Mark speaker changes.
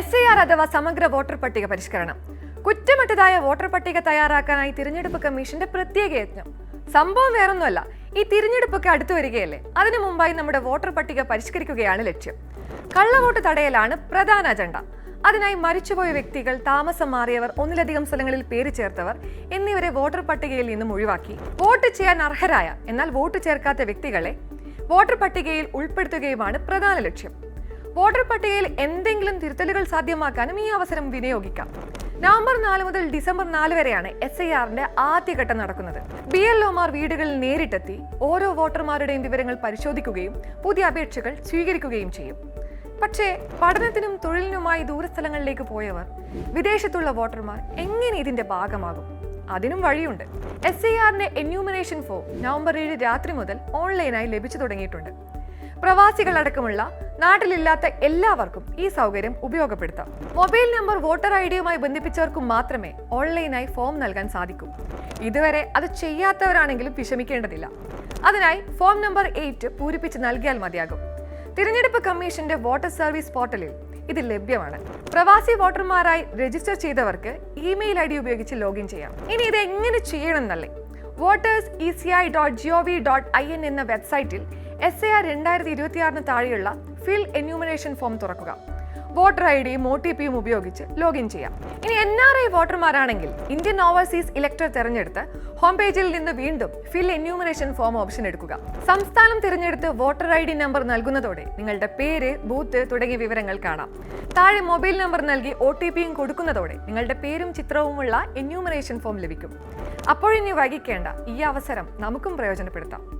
Speaker 1: S I R അഥവാ സമഗ്ര voter പട്ടിക പരിഷ്കരണം. കുറ്റമറ്റതായ വോട്ടർ പട്ടിക തയ്യാറാക്കാനായി തിരഞ്ഞെടുപ്പ് കമ്മീഷന്റെ പ്രത്യേക യജ്ഞം. സംഭവം വേറൊന്നുമല്ല ഈ തിരഞ്ഞെടുപ്പൊക്കെ അടുത്തു വരികയല്ലേ? അതിനു മുമ്പായി നമ്മുടെ വോട്ടർ പട്ടിക പരിഷ്കരിക്കുകയാണ് ലക്ഷ്യം. കള്ളവോട്ട് തടയലാണ് പ്രധാന അജണ്ട. അതിനായി മരിച്ചുപോയ വ്യക്തികൾ താമസം മാറിയവർ ഒന്നിലധികം സ്ഥലങ്ങളിൽ പേര് ചേർത്തവർ എന്നിവരെ വോട്ടർ പട്ടികയിൽ നിന്നും ഒഴിവാക്കി. വോട്ട് ചെയ്യാൻ അർഹരായ എന്നാൽ വോട്ട് ചേർക്കാത്ത വ്യക്തികളെ വോട്ടർ പട്ടികയിൽ ഉൾപ്പെടുത്തുകയുമാണ് പ്രധാന ലക്ഷ്യം. വോട്ടർ പട്ടികയിൽ എന്തെങ്കിലും തിരുത്തലുകൾ സാധ്യമാക്കാനും ഈ അവസരം വിനിയോഗിക്കാം. നവംബർ നാല് മുതൽ ഡിസംബർ നാല് വരെയാണ് എസ് ഐ ആറിന്റെ ആദ്യഘട്ടം നടക്കുന്നത്. ബി എൽ ഒമാർ വീടുകളിൽ നേരിട്ടെത്തി ഓരോ വോട്ടർമാരുടെയും വിവരങ്ങൾ പരിശോധിക്കുകയും പുതിയ അപേക്ഷകൾ സ്വീകരിക്കുകയും ചെയ്യും. പക്ഷേ പഠനത്തിനും തൊഴിലിനുമായി ദൂരസ്ഥലങ്ങളിലേക്ക് പോയവർ വിദേശത്തുള്ള വോട്ടർമാർ എങ്ങനെ ഇതിന്റെ ഭാഗമാകും? അതിനും വഴിയുണ്ട്. എസ് ഐ ആറിന്റെ എന്യൂമിനേഷൻ ഫോം നവംബർ ഏഴ് രാത്രി മുതൽ ഓൺലൈനായി ലഭിച്ചു തുടങ്ങിയിട്ടുണ്ട്. പ്രവാസികളടക്കമുള്ള നാട്ടിലില്ലാത്ത എല്ലാവർക്കും ഈ സൗകര്യം ഉപയോഗപ്പെടുത്താം. മൊബൈൽ നമ്പർ വോട്ടർ ഐ ഡിയുമായി ബന്ധിപ്പിച്ചവർക്കും മാത്രമേ ഓൺലൈനായി ഫോം നൽകാൻ സാധിക്കൂ. ഇതുവരെ അത് ചെയ്യാത്തവരാണെങ്കിലും വിഷമിക്കേണ്ടതില്ല. അതിനായി ഫോം നമ്പർ എയ്റ്റ് പൂരിപ്പിച്ച് നൽകിയാൽ മതിയാകും. തിരഞ്ഞെടുപ്പ് കമ്മീഷന്റെ വോട്ടർ സർവീസ് പോർട്ടലിൽ ഇത് ലഭ്യമാണ്. പ്രവാസി വോട്ടർമാരായി രജിസ്റ്റർ ചെയ്തവർക്ക് ഇമെയിൽ ഐ ഡി ഉപയോഗിച്ച് ലോഗിൻ ചെയ്യാം. ഇനി ഇത് എങ്ങനെ ചെയ്യണം എന്നല്ലേ voters E C I dot G O V dot I N എന്ന വെബ്സൈറ്റിൽ എസ് എ ആർ രണ്ടായിരത്തി ഇരുപത്തിയാറിന് താഴെയുള്ള ഫിൽ എന്യൂമിനേഷൻ ഫോം തുറക്കുക. വോട്ടർ ഐ ഡിയും ഒ ടി പിയും ഉപയോഗിച്ച് ലോഗിൻ ചെയ്യാം. ഇനി എൻ ആർ ഐ വോട്ടർമാരാണെങ്കിൽ ഇന്ത്യൻ ഓവർസീസ് ഇലക്ടർ തിരഞ്ഞെടുത്ത് ഹോം പേജിൽ നിന്ന് വീണ്ടും ഫിൽ എന്യൂമിനേഷൻ ഫോം ഓപ്ഷൻ എടുക്കുക. സംസ്ഥാനം തിരഞ്ഞെടുത്ത് വോട്ടർ ഐ ഡി നമ്പർ നൽകുന്നതോടെ നിങ്ങളുടെ പേര് ബൂത്ത് തുടങ്ങിയ വിവരങ്ങൾ കാണാം. താഴെ മൊബൈൽ നമ്പർ നൽകി ഒ ടി പിയും കൊടുക്കുന്നതോടെ നിങ്ങളുടെ പേരും ചിത്രവുമുള്ള എന്യൂമിനേഷൻ ഫോം ലഭിക്കും. അപ്പോഴിനി വൈകിക്കേണ്ട ഈ അവസരം നമുക്കും പ്രയോജനപ്പെടുത്താം.